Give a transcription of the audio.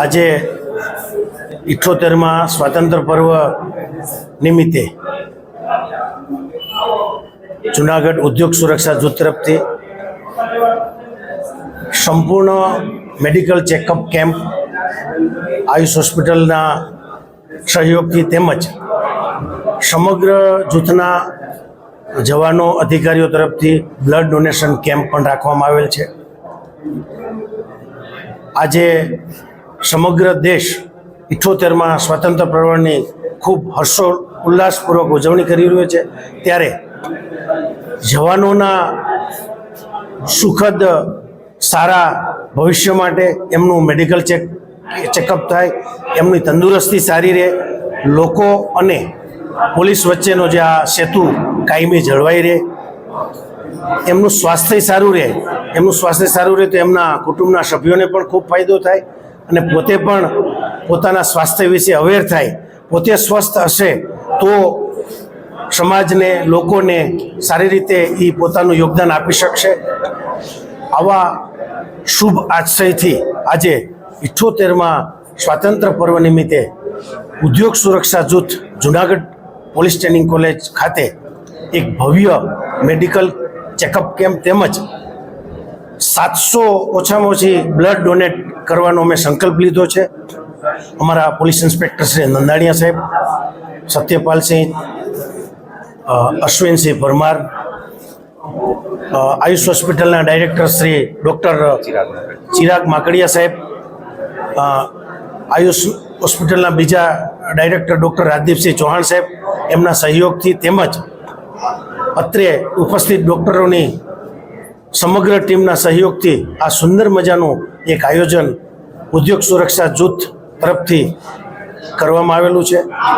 આજે ઇઠ્ઠોતેરમાં સ્વાતંત્ર્ય પર્વ નિમિત્તે જુનાગઢ ઉદ્યોગ સુરક્ષા જૂથ તરફથી સંપૂર્ણ મેડિકલ ચેકઅપ કેમ્પ આયુષ હોસ્પિટલના સહયોગથી તેમજ સમગ્ર જૂથના જવાનો અધિકારીઓ તરફથી બ્લડ ડોનેશન કેમ્પ પણ રાખવામાં આવેલ છે. આજે સમગ્ર દેશ ઇઠ્ઠોતેરમાં સ્વતંત્ર પર્વની ખૂબ હર્ષો, ઉલ્લાસપૂર્વક ઉજવણી કરી રહ્યો છે. ત્યારે જવાનોના સુખદ, સારા ભવિષ્ય માટે એમનું મેડિકલ ચેક, ચેકઅપ થાય, એમની તંદુરસ્તી સારી રહે, લોકો અને પોલીસ વચ્ચેનો જે આ સેતુ કાયમી જળવાઈ રહે, એમનું સ્વાસ્થ્ય સારું રહે, એમનું સ્વાસ્થ્ય સારું રહે તો એમના કુટુંબના સભ્યોને પણ ખૂબ ફાયદો થાય. અને પોતે પણ પોતાના સ્વાસ્થ્ય વિશે અવેર થાય, પોતે સ્વસ્થ હશે, તો સમાજને, લોકોને સારી રીતે એ પોતાનું યોગદાન આપી શકશે. આવા શુભ આશયથી આજે ઇઠ્ઠોતેરમાં સ્વાતંત્ર્ય પર્વ નિમિત્તે ઉદ્યોગ સુરક્ષા જૂથ, જુનાગઢ પોલીસ ટ્રેનિંગ કોલેજ ખાતે એક ભવ્ય મેડિકલ ચેકઅપ કેમ્પ તેમજ સાતસો ઓછામાં ઓછી બ્લડ ડોનેટ કરવાનો અમે સંકલ્પ લીધો છે. અમારા પોલીસ ઇન્સ્પેક્ટર શ્રી નંદાણીયા સાહેબ સત્યપાલસિંહ અશ્વિનસિંહ પરમાર આયુષ હોસ્પિટલના ડાયરેક્ટર શ્રી ડૉક્ટર ચિરાગ માકડિયા સાહેબ આયુષ હોસ્પિટલના બીજા ડાયરેક્ટર ડૉક્ટર રાજદીપસિંહ ચૌહાણ સાહેબ, એમના સહયોગથી તેમજ અત્રે ઉપસ્થિત ડૉક્ટરોની સમગ્ર ટીમના સહયોગથી આ સુંદર મજાનું એક આયોજન ઉદ્યોગ સુરક્ષા જૂથ તરફથી કરવામાં આવેલું છે.